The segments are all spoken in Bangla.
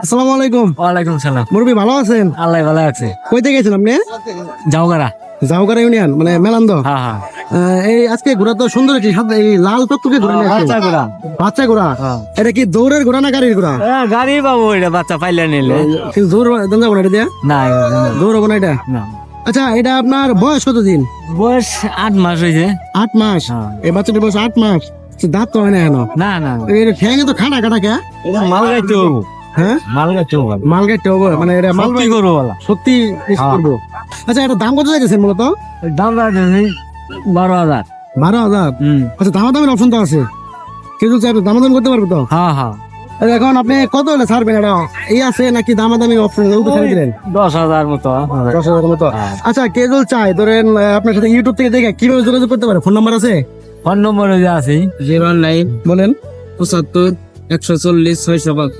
আসসালামু আলাইকুম। ওয়ালাইকুম সালাম। মুরবি ভালো আছেন? আল্লাহ ভালো আছে। কইতে গেছেন আপনি যাওগারা জাউগারা ইউনিয়ন মানে মেলান্দ। হ্যাঁ হ্যাঁ। এই আজকে ঘোড়া তো সুন্দর একটি সাদা এই লাল টকটকে ঘোড়া নিয়ে বাচ্চা ঘোড়া বাচ্চা ঘোড়া হ্যাঁ। এটা কি দৌড়ের ঘোড়া না গাড়ির ঘোড়া হ্যাঁ, গাড়ি পাবো এটা বাচ্চা পাইলে নিলে। কিন্তু দৌড় দেন যাব না এটা দিয়ে? না দৌড় হব না এটা? না। আচ্ছা এটা আপনার বয়স কত দিন বয়স আট মাস হয়েছে আট মাস? হ্যাঁ। এই বাচ্চাটির বয়স আট মাস। দাঁত তো হয় না না না। এর ঠ্যাঙে তো খাটা খাটা কে? এটা মাল গাইতে হ্যাঁ? মাল গাইতে হব মাল মানে এটা মাল মাল কি করব সত্যি হ্যাঁ। আচ্ছা এটা দাম কত চাইতেছেন মূলত? দাম রাখতেছি বারো হাজার। বারো হাজার? আচ্ছা দামাদামের অপশন তো আছে। কেউ চাই দামাদাম করতে পারবে তো? হ্যাঁ হ্যাঁ। আচ্ছা, এখন আপনি কত হলে ছাড়বেন? এটা এই আছে নাকি দামাদামি অপশন ওটা ছাড়ে দিলেন। দশ হাজার মতো। দশ হাজার মতো। হ্যাঁ। আচ্ছা কেজল চাই ধরেন আপনার সাথে ইউটিউব থেকে দেখে কীভাবে যোগাযোগ করতে পারে? ফোন নাম্বার আছে? ফোন নম্বর আছে। জিরো নাইন বলেন। পঁচাত্তর একশো চল্লিশ ছয়শো পাঁচ।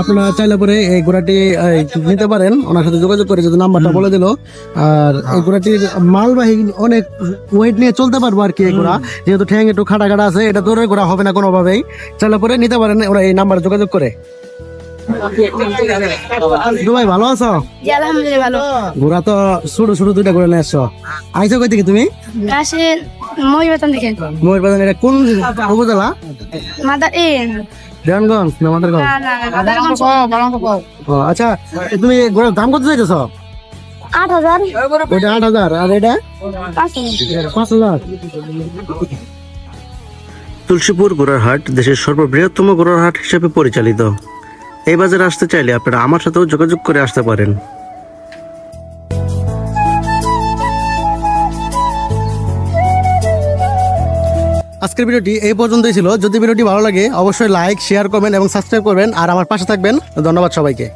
আপনারা চাইলে পরে এই ঘোড়াটি নিতে পারেন। ওনার সাথে যোগাযোগ করে যদি নাম্বারটা বলে দিল। আর এই ঘোড়াটির মালবাহী অনেক ওয়েট নিয়ে চলতে পারব আর কি এই ঘোড়া যেহেতু ঠ্যাং একটু খাটা খাটা আছে এটা দৌড়ের ঘোড়া হবে না কোনোভাবেই। চাইলে পরে নিতে পারেন ওরা এই নাম্বারে যোগাযোগ করে। দুবাই ভালো আছো? ঘোড়া তো ছোট ছোট দুইটা ঘোড়া নিয়ে আসছো। আইসো কই থেকে তুমি? ময়ূর বাজার এটা কোন উপজেলা? মাদার এ দেওয়ানগঞ্জ না মাদারগঞ্জ ও, আচ্ছা তুমি গোড়ার দাম কত চাইতেছ? আট হাজার। ওইটা আট হাজার আর এটা? পাঁচ হাজার। তুলসীপুর গোড়ার গোড়ারহাট দেশের সর্ববৃহত্তম ঘোড়ারহাট হিসেবে পরিচালিত। এই বাজারে আসতে চাইলে আপনারা আমার সাথেও যোগাযোগ করে আসতে পারেন। আজকের ভিডিওটি এই পর্যন্তই ছিল। যদি ভিডিওটি ভালো লাগে, অবশ্যই লাইক শেয়ার করবেন এবং সাবস্ক্রাইব করবেন। আর আমার পাশে থাকবেন। ধন্যবাদ সবাইকে।